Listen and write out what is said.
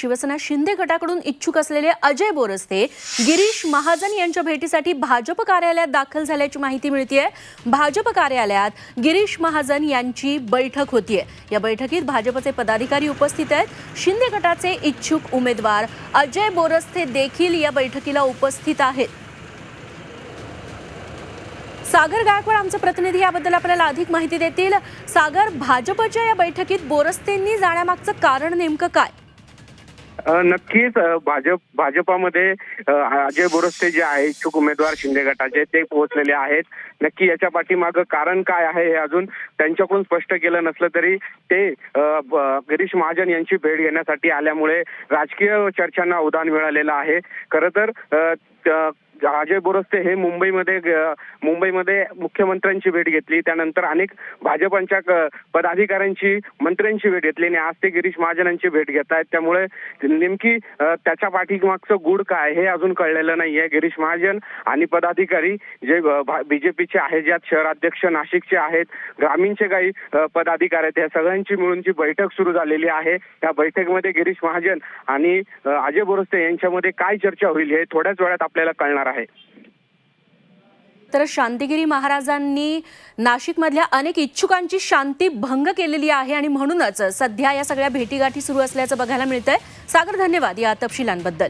शिवसेना शिंदे गटाकडून इच्छुक असलेले अजय बोरस्ते गिरीश महाजन यांच्या भेटीसाठी भाजप कार्यालयात दाखल झाल्याची माहिती मिळतीये. भाजप कार्यालयात गिरीश महाजन यांची बैठक होतीये. या बैठकीत भाजपचे पदाधिकारी उपस्थित आहेत. शिंदे गटाचे इच्छुक उमेदवार अजय बोरस्ते देखील या बैठकीला उपस्थित आहेत. सागर गायकवाड आमचे प्रतिनिधी याबद्दल आपल्याला अधिक माहिती देतील. सागर भाजपच्या या बैठकीत बोरस्तेंनी जाण्यामागचं कारण नेमकं काय? नक्कीच भाजप भाजपामध्ये अजय बोरस्ते जे आहे इच्छुक उमेदवार शिंदे गटाचे ते पोहोचलेले आहेत. नक्की याच्या पाठीमागं कारण काय आहे हे अजून त्यांच्याकडून स्पष्ट केलं नसलं तरी ते गिरीश महाजन यांची भेट घेण्यासाठी आल्यामुळे राजकीय चर्चांना उदाहरण मिळालेलं आहे. खरं तर अजय बोरस्ते हे मुंबईमध्ये ग- मुंबईमध्ये मुख्यमंत्र्यांची भेट घेतली. त्यानंतर अनेक भाजपांच्या पदाधिकाऱ्यांची मंत्र्यांची भेट घेतली आणि आज ते गिरीश महाजनांची भेट घेत आहेत. त्यामुळे नेमकी त्याच्या पाठीमागचं गुड काय हे अजून कळलेलं नाहीये. गिरीश महाजन आणि पदाधिकारी जे बीजेपीचे आहेत ज्यात शहराध्यक्ष नाशिकचे आहेत ग्रामीणचे काही पदाधिकारी आहेत या सगळ्यांची मिळून जी बैठक सुरू झालेली आहे त्या बैठकीमध्ये गिरीश महाजन आणि अजय बोरस्ते यांच्यामध्ये काय चर्चा होईल हे थोड्याच वेळात आपल्याला कळणार आहे. तर शांतिगिरी महाराजांनी नाशिकमधल्या अनेक इच्छुकांची शांती भंग केलेली आहे आणि म्हणूनच सध्या या सगळ्या भेटीगाठी सुरू असल्याचं बघायला मिळतंय. सागर धन्यवाद या तपशिलांबद्दल.